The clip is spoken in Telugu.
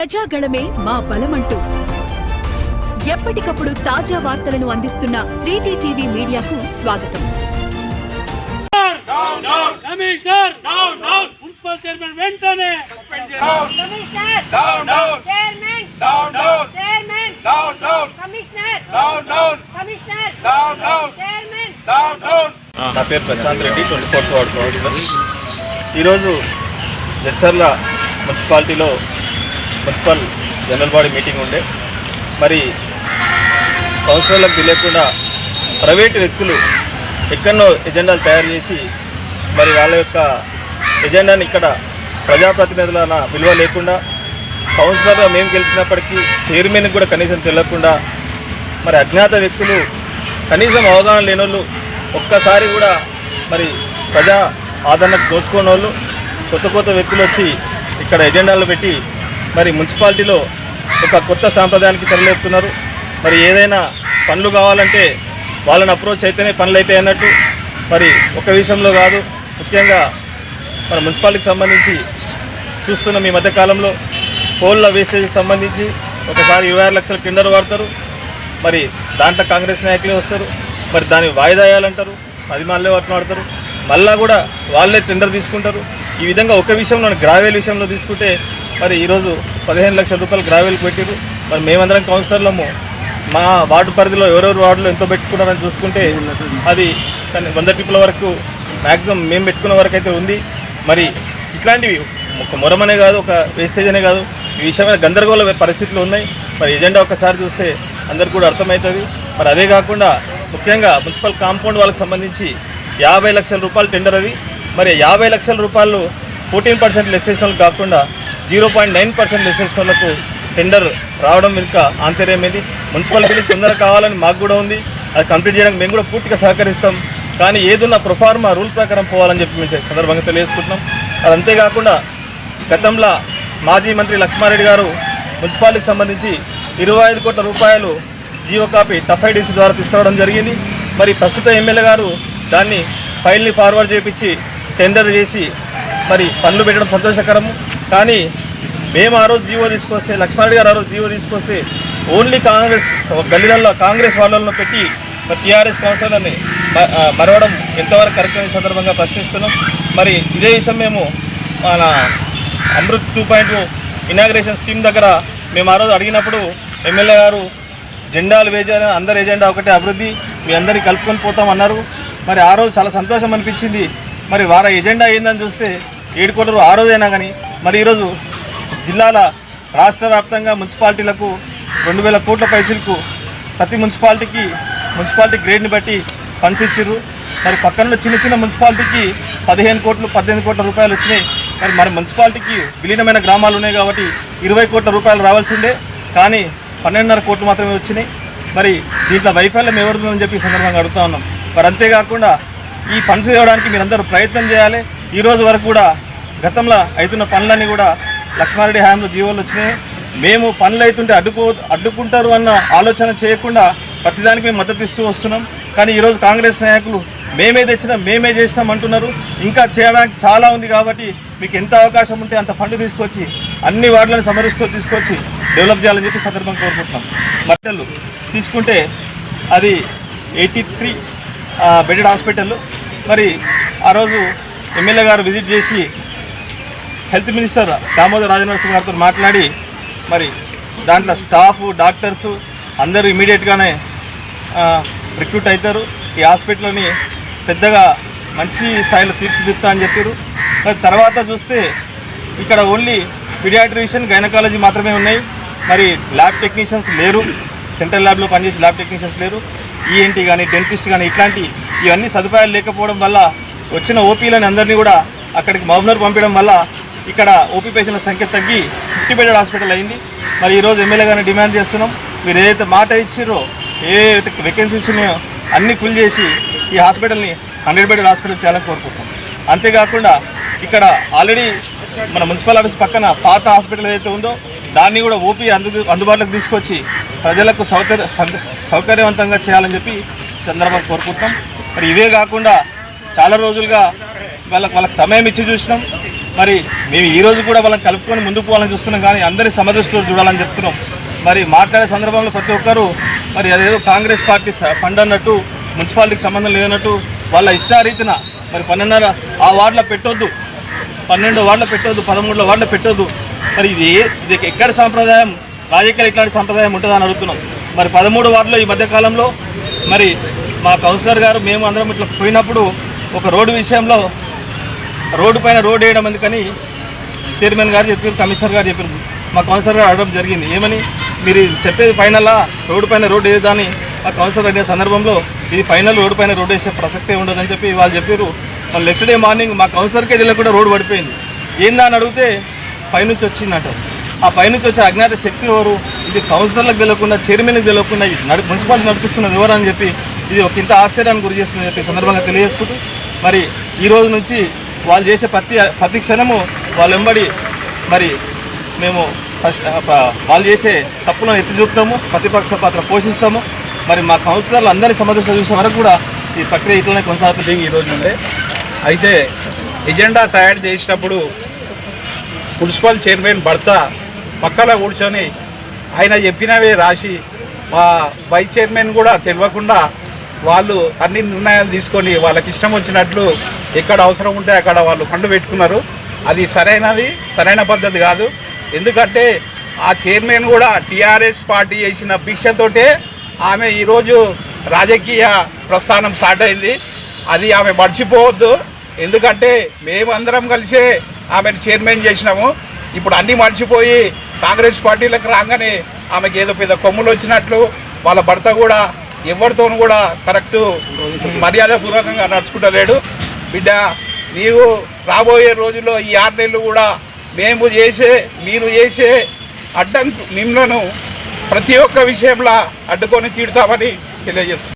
ప్రజాగళమే మా బలమంటూ. ఎప్పటికప్పుడు తాజా వార్తలను అందిస్తున్న త్రీటీ టీవీ మీడియాకు స్వాగతం. కమిషనర్! మున్సిపల్ చైర్మన్ వెంటనే! Commissioner! Down, down, chairman! Down, down, chairman! Down, down, commissioner! Down, down, commissioner! Down, down, chairman! Down, down. నా పేరు Prashanth Reddy twenty fourth ward councillor ఈరోజు జడ్చర్ల మున్సిపాలిటీలో మున్సిపల్ జనరల్ బాడీ మీటింగ్ ఉండే. మరి కౌన్సిలర్లకు తెలియకుండా ప్రైవేటు వ్యక్తులు ఎక్కడో ఎజెండాలు తయారు చేసి మరి వాళ్ళ యొక్క ఎజెండాని ఇక్కడ ప్రజాప్రతినిధులన విలువ లేకుండా కౌన్సిలర్గా మేము గెలిచినప్పటికీ చైర్మన్కి కూడా కనీసం తెలియకుండా మరి అజ్ఞాత వ్యక్తులు కనీసం అవగాహన లేని వాళ్ళు ఒక్కసారి కూడా మరి ప్రజా ఆదరణకు దోచుకున్న వాళ్ళు కొత్త కొత్త వ్యక్తులు వచ్చి ఇక్కడ ఎజెండాలు పెట్టి మరి మున్సిపాలిటీలో ఒక కొత్త సాంప్రదాయానికి తెరలేపుతున్నారు. మరి ఏదైనా పనులు కావాలంటే వాళ్ళని అప్రోచ్ అయితేనే పనులు అయితే అన్నట్టు. మరి ఒక విషయంలో కాదు ముఖ్యంగా మన మున్సిపాలిటీకి సంబంధించి చూస్తున్న ఈ మధ్యకాలంలో కోళ్ళ వేస్టేజ్కి సంబంధించి ఒకసారి ఇరవై ఆరు లక్షల టెండర్ వాడతారు. మరి దాంట్లో కాంగ్రెస్ నాయకులే వస్తారు. మరి దాన్ని వాయిదా వేయాలంటారు. అది మళ్ళీ మాట్లాడతారు మళ్ళా కూడా వాళ్ళే టెండర్ తీసుకుంటారు. ఈ విధంగా ఒక విషయంలో గ్రావెల్ విషయంలో తీసుకుంటే మరి ఈరోజు పదిహేను లక్షల రూపాయలు గ్రావెల్కి పెట్టారు మరి మేమందరం కౌన్సిలర్లము మా వార్డు పరిధిలో ఎవరెవరు వార్డులో ఎంతో పెట్టుకున్నారని చూసుకుంటే అది కానీ వంద ట్రిప్పుల వరకు మ్యాక్సిమం మేము పెట్టుకున్న వరకు అయితే ఉంది. మరి ఇట్లాంటివి ఒక మొరమనే కాదు ఒక వేస్టేజ్ అనే కాదు. ఈ విషయమైన గందరగోళ పరిస్థితులు ఉన్నాయి. మరి ఎజెండా ఒకసారి చూస్తే అందరికి కూడా అర్థమవుతుంది. మరి అదే కాకుండా ముఖ్యంగా మున్సిపల్ కాంపౌండ్ వాళ్ళకి సంబంధించి యాభై లక్షల రూపాయలు టెండర్ అది. మరి యాభై లక్షల రూపాయలు ఫోర్టీన్ పర్సెంట్ లెస్ చేసిన కాకుండా zero point nine percent less చేసిన టెండర్ రావడం వెనుక ఆంతర్యం ఏంది? మున్సిపల్ బిల్డింగ్ కావాలని మాకు కూడా ఉంది. అది కంప్లీట్ చేయడానికి మేము కూడా పూర్తిగా సహకరిస్తాం. కానీ ఏదున్న ప్రొఫార్మా రూల్ ప్రకారం పోవాలని చెప్పి మేము సందర్భంగా తెలియజేసుకుంటున్నాం. అది అంతేకాకుండా గతంలో మాజీ మంత్రి లక్ష్మారెడ్డి గారు మున్సిపాలిటీకి సంబంధించి ఇరవై ఐదు కోట్ల రూపాయలు జియో కాపీ టఫ్ఐడిసి ద్వారా తీసుకురావడం జరిగింది. మరి ప్రస్తుత ఎమ్మెల్యే గారు దాన్ని ఫైల్ని ఫార్వర్డ్ చేయించి టెండర్ చేసి మరి పనులు పెట్టడం సంతోషకరము కానీ మేము ఆ రోజు జీవో తీసుకొస్తే లక్ష్మణ్ గారు ఆ రోజు జీవో తీసుకొస్తే ఓన్లీ కాంగ్రెస్ గల్లీలలో కాంగ్రెస్ వాళ్ళల్లో పెట్టి టీఆర్ఎస్ కౌన్సిలర్ని మరవడం ఎంతవరకు కరెక్ట్ సందర్భంగా ప్రశ్నిస్తున్నాం. మరి ఇదే విషయం మేము మన Amrut two point inauguration scheme దగ్గర మేము ఆ రోజు అడిగినప్పుడు ఎమ్మెల్యే గారు జెండాలు వేజారు అందరి ఎజెండా ఒకటే అభివృద్ధి మీ అందరినీ కలుపుకొని పోతాం అన్నారు. మరి ఆ రోజు చాలా సంతోషం అనిపించింది. మరి వారి ఎజెండా ఏందని చూస్తే ఏడు కోట్ల ఆ రోజైనా కానీ మరి ఈరోజు జిల్లాల రాష్ట్ర వ్యాప్తంగా మున్సిపాలిటీలకు రెండు వేల కోట్ల పైసలకు ప్రతి మున్సిపాలిటీకి మున్సిపాలిటీ గ్రేడ్ని బట్టి ఫండ్స్ మరి పక్కన చిన్న చిన్న మున్సిపాలిటీకి పదిహేను కోట్లు పద్దెనిమిది కోట్ల రూపాయలు వచ్చినాయి. మరి మరి మున్సిపాలిటీకి విలీనమైన గ్రామాలు ఉన్నాయి కాబట్టి ఇరవై కోట్ల రూపాయలు రావాల్సిందే కానీ పన్నెండున్నర కోట్లు మాత్రమే వచ్చినాయి. మరి దీంట్లో వైఫల్యం ఎవరిదని చెప్పి సందర్భంగా అడుగుతా ఉన్నాం. మరి అంతేకాకుండా ఈ ఫండ్స్ ఇవ్వడానికి మీరందరూ ప్రయత్నం చేయాలి. ఈ రోజు వరకు కూడా గతంలో అవుతున్న పనులన్నీ కూడా లక్ష్మారెడ్డి హ్యాండ్లో జీవోలు వచ్చినాయి. మేము పనులు అవుతుంటే అడ్డుకో అడ్డుకుంటారు అన్న ఆలోచన చేయకుండా ప్రతిదానికి మేము మద్దతు ఇస్తూ వస్తున్నాం. కానీ ఈరోజు కాంగ్రెస్ నాయకులు మేమే తెచ్చినాం మేమే చేసినాం అంటున్నారు. ఇంకా చేయడానికి చాలా ఉంది కాబట్టి మీకు ఎంత అవకాశం ఉంటే అంత ఫండ్ తీసుకొచ్చి అన్ని వార్డులను సమరిస్తూ తీసుకొచ్చి డెవలప్ చేయాలని చెప్పి సందర్భం కోరుకుంటున్నాం. మట్టలు తీసుకుంటే అది ఎయిటీ త్రీ బెడెడ్ హాస్పిటల్ మరి ఆ రోజు ఎమ్మెల్యే గారు విజిట్ చేసి హెల్త్ మినిస్టర్ దామోదర్ రాజనరసింహ గారితో మాట్లాడి మరి దాంట్లో స్టాఫ్ డాక్టర్స్ అందరూ ఇమీడియట్గానే రిక్రూట్ అవుతారు ఈ హాస్పిటల్ని పెద్దగా మంచి స్థాయిలో తీర్చిదిద్దా అని చెప్పారు. మరి తర్వాత చూస్తే ఇక్కడ ఓన్లీ పిడియాట్రిషియన్ గైనకాలజీ మాత్రమే ఉన్నాయి. మరి ల్యాబ్ టెక్నీషియన్స్ లేరు. సెంట్రల్ ల్యాబ్లో పనిచేసే ల్యాబ్ టెక్నీషియన్స్ లేరు. ఈఎన్టీ కానీ డెంటిస్ట్ కానీ ఇట్లాంటి ఇవన్నీ సదుపాయాలు లేకపోవడం వల్ల వచ్చిన ఓపీలని అందరినీ కూడా అక్కడికి మహబూబ్నగర్ పంపించడం వల్ల ఇక్కడ ఓపీ పేషెంట్ల సంఖ్య తగ్గి ఫిఫ్టీ బెడెడ్ హాస్పిటల్ అయింది. మరి ఈరోజు ఎమ్మెల్యే గారిని డిమాండ్ చేస్తున్నాం. మీరు ఏదైతే మాట ఇచ్చిర్రో ఏ వేకెన్సీస్ ఉన్నాయో అన్నీ ఫుల్ చేసి ఈ హాస్పిటల్ని హండ్రెడ్ బెడెడ్ హాస్పిటల్ చేయాలని కోరుకుంటున్నాం. అంతేకాకుండా ఇక్కడ ఆల్రెడీ మన మున్సిపల్ ఆఫీస్ పక్కన పాత హాస్పిటల్ ఏదైతే ఉందో దాన్ని కూడా ఓపీ అందు అందుబాటులోకి తీసుకొచ్చి ప్రజలకు సౌకర్య సౌకర్యవంతంగా చేయాలని చెప్పి చంద్రబాబు సందర్భంగా కోరుకుంటున్నాం. మరి ఇవే కాకుండా చాలా రోజులుగా వాళ్ళకి వాళ్ళకి సమయం ఇచ్చి చూసినాం. మరి మేము ఈరోజు కూడా వాళ్ళని కలుపుకొని ముందుకు పోవాలని చూస్తున్నాం కానీ అందరి సమదృష్టిలో చూడాలని చెప్తున్నాం. మరి మాట్లాడే సందర్భంలో ప్రతి ఒక్కరూ మరి అదేదో కాంగ్రెస్ పార్టీ స- ఫండ్ అన్నట్టు మున్సిపాలిటీకి సంబంధం లేనట్టు వాళ్ళ ఇష్టారీతిన మరి పన్నెండున్నర ఆ వార్డులో పెట్టొద్దు. పన్నెండు వార్డులో పెట్టొద్దు పదమూడులో వార్డులో పెట్టొద్దు. మరి ఇది ఇది ఎక్కడ సాంప్రదాయం? రాజకీయాలు ఇట్లాంటి సంప్రదాయం ఉంటుందని అని అడుగుతున్నాం. మరి పదమూడు వార్డులో ఈ మధ్యకాలంలో మరి మా కౌన్సిలర్ గారు మేము అందరం ఇట్లా పోయినప్పుడు ఒక రోడ్డు విషయంలో రోడ్డు పైన రోడ్డు వేయడం ఎందుకని చైర్మన్ గారు చెప్పారు కమిషనర్ గారు చెప్పారు. మా కౌన్సిలర్ గారు అడగడం జరిగింది. ఏమని? మీరు చెప్పేది ఫైనల్లా రోడ్డు పైన రోడ్డు వేయదని మా కౌన్సిలర్ అడిగిన సందర్భంలో ఇది ఫైనల్ రోడ్డు పైన రోడ్డు వేసే ప్రసక్తే ఉండదని చెప్పి వాళ్ళు చెప్పారు. వాళ్ళు నెక్స్ట్ డే మార్నింగ్ మా కౌన్సిలర్కే తెలియకుండా రోడ్డు పడిపోయింది. ఏందా అని అడిగితే పైనుంచి వచ్చిందంట. ఆ పైనుంచి వచ్చే అజ్ఞాత శక్తి ఎవరు? ఇది కౌన్సిలర్లకు తెలియకుండా చైర్మన్కి తెలియకుండా ఇది నడు మున్సిపాలిటీ నడిపిస్తున్నది ఎవరు అని చెప్పి ఇది ఒక ఇంత ఆశ్చర్యానికి గురి చేస్తుందని చెప్పి ఈ సందర్భంగా తెలియజేసుకుంటూ మరి ఈ రోజు నుంచి వాళ్ళు చేసే ప్రతి ప్రతి క్షణము వాళ్ళ వెంబడి మరి మేము ఫస్ట్ వాళ్ళు చేసే తప్పులను ఎత్తి చూపుతాము ప్రతిపక్ష పాత్ర పోషిస్తాము. మరి మా కౌన్సిలర్లు అందరినీ సమర్థించ చూసే వరకు కూడా ఈ ప్రక్రియ ఇట్లనే కొనసాగుతుంది ఈ ఈరోజు నుండే. అయితే ఎజెండా తయారు చేసినప్పుడు మున్సిపల్ చైర్మన్ భర్త పక్కలో కూర్చొని ఆయన చెప్పినవే రాసి మా వైస్ చైర్మన్ కూడా తెలియకుండా వాళ్ళు అన్ని నిర్ణయాలు తీసుకొని వాళ్ళకి ఇష్టం వచ్చినట్లు ఎక్కడ అవసరం ఉంటే అక్కడ వాళ్ళు ఫండ్ పెట్టుకున్నారు. అది సరైనది సరైన పద్ధతి కాదు. ఎందుకంటే ఆ చైర్మన్ కూడా టీఆర్ఎస్ పార్టీ చేసిన భిక్షతోటే ఆమె ఈరోజు రాజకీయ ప్రస్థానం స్టార్ట్ అయింది. అది ఆమె మర్చిపోవద్దు. ఎందుకంటే మేమందరం కలిసే ఆమెను చైర్మన్ చేసినాము. ఇప్పుడు అన్నీ మర్చిపోయి కాంగ్రెస్ పార్టీలకు రాగానే ఆమెకి ఏదో పెద్ద కొమ్ములు వచ్చినట్లు వాళ్ళ భర్త కూడా ఎవరితోనూ కూడా కరెక్ట్ మర్యాదపూర్వకంగా నడుచుకుంటలేడు. బిడ్డ నీవు రాబోయే రోజుల్లో ఈ ఆరు నెలలు కూడా మేము చేసే మీరు చేసే అడ్డంకు నిమ్లను ప్రతి ఒక్క విషయంలో అడ్డుకొని తీడతామని తెలియజేస్తాం